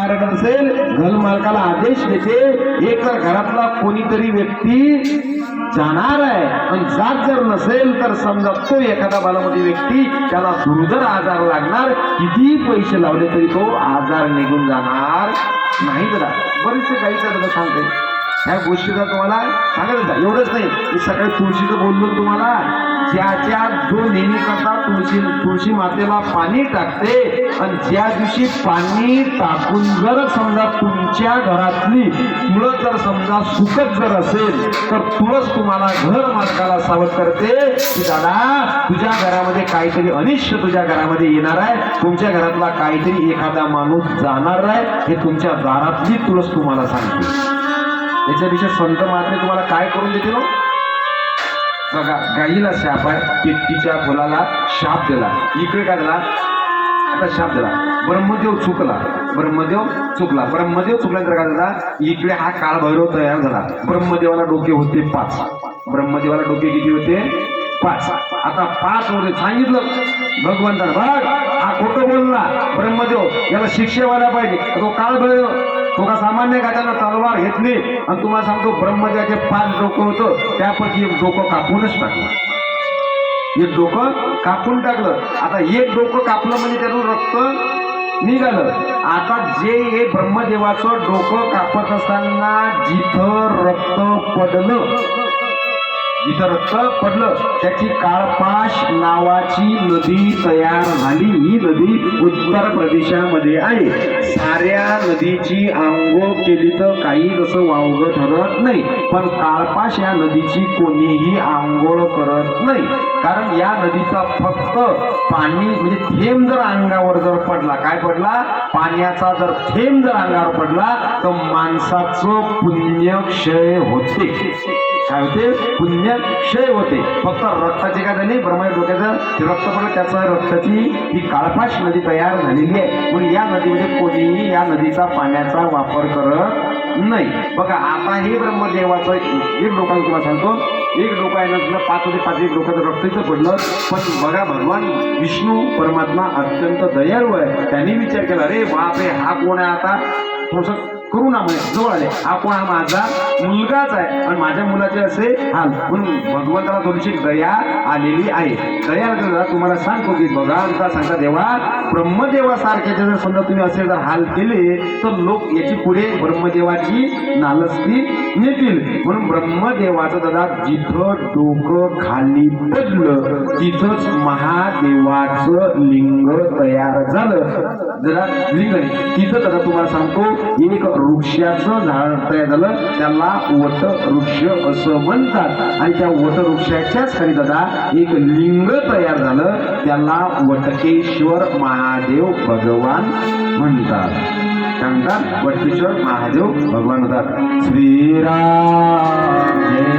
कारण असेल घर मालकाला आदेश देते एक घरातला कोणीतरी व्यक्ती जाणार आहे पण जात जर नसेल तर समजा तो एखादा बालमती व्यक्ती त्याला दुर्धर आजार लागणार किती पैसे लावले तरी तो आजार निघून जाणार नाही जरा. बरेचसे काही जरा सांगते. ह्या गोष्टीचा तुम्हाला सांगत एवढंच नाही. मी सकाळी तुळशीचं बोललो तुम्हाला तुम्हाला. ज्याच्या जो नेहमी करतात तुळशी तुळशी मातेला पाणी टाकते. आणि ज्या दिवशी पाणी टाकून जर समजा तुमच्या घरातली तुळस जर समजा सुकत जर असेल तर तुळस तुम्हाला घर मालकाला सावध करते. की दादा तुझ्या घरामध्ये काहीतरी अनिष्ट तुझ्या घरामध्ये येणार आहे. तुमच्या घरातला काहीतरी एखादा माणूस जाणार आहे. हे तुमच्या दारातली तुळस तुम्हाला सांगते. याच्यापेक्षा संत महात्मे तुम्हाला काय करून देते हो? बघा गाईला शाप आहे तिच्या फुलाला शाप दिला. इकडे काय दिला आता शाप दिला. ब्रह्मदेव चुकला. ब्रह्मदेव चुकला. ब्रह्मदेव चुकल्यानंतर काय झाला? इकडे हा काळभैरव तयार झाला. ब्रह्मदेवाला डोके होते पाच. ब्रह्मदेवाला डोके किती होते? पाच. आता पाच मध्ये सांगितलं. भगवंतानं बघ हा खोटं बोलला. ब्रह्मदेव याला शिक्षा व्हायला पाहिजे. तो काळ भैरव सामान्य का तलवार घेतली आणि तुम्हाला सांगतो ब्रह्मदेवाचे पाच डोकं होतं त्यापैकी एक डोकं कापूनच टाकलं. एक डोकं कापून टाकलं. आता एक डोकं कापलं म्हणजे त्यातून रक्त निघालं. आता जे हे ब्रह्मदेवाचं डोकं कापत असताना जिथं रक्त पडलं जिथं रक्त पडलं. त्याची काळपाश नावाची नदी तयार झाली. ही नदी उत्तर प्रदेशामध्ये आहे. साऱ्या नदीची आंघोळ केली तर काही जसं वावगं ठरत नाही. पण काळपाश या नदीची कोणीही आंघोळ करत नाही. कारण या नदीचा फक्त पाणी म्हणजे थेंब जर अंगावर जर पडला काय पडला? पाण्याचा जर थेंब जर अंगावर पडला तर माणसाचं पुण्य क्षय होते. काय होते पुण्य क्षय होते. फक्त रक्ताची काय झाली ब्रह्म डोक्याचं ते रक्त पडलं त्याचं रक्ताची ही काळपाश नदी तयार झालेली आहे. म्हणून या नदीमध्ये कोणीही या नदीचा पाण्याचा वापर करत नाही. बघा आता हे ब्रह्मदेवाचं एक डोकाने तुम्हाला सांगतो. एक डोका आहे ना तुला पाच होते पाच एक डोक्याचं रक्त इथं पडलं. पण बघा भगवान विष्णू परमात्मा अत्यंत दयाळू आहे. त्यांनी विचार केला अरे बापरे हा कोण आहे आता? थोडस करू ना जवळ आले हा कोण हा माझा मुलगाच आहे. आणि माझ्या मुलाचे असे हाल. म्हणून भगवंताला थोडीशी दया आलेली आहे. दया जर तुम्हाला सांगतो की भगवंता सांगता देवा ब्रह्मदेवासारख्याचे जर समजा तुम्ही असे जर हाल केले तर लोक याची पुढे ब्रह्मदेवाची नालस्ती नेतील. म्हणून ब्रह्मदेवाचं दादा जिथं डोकं खाली पडलं तिथंच महादेवाचं लिंग तयार झालं. जरा लिंग तिथं दादा तुम्हाला सांगतो एक वृक्षाचं झाड तयार झालं. त्याला वट वृक्ष असं म्हणतात. आणि त्या वट वृक्षाच्याच खाली दादा एक लिंग तयार झालं. त्याला वटकेश्वर महादेव भगवान म्हणतात. काय म्हणतात? वटकेश्वर महादेव भगवान म्हणतात. श्रीराम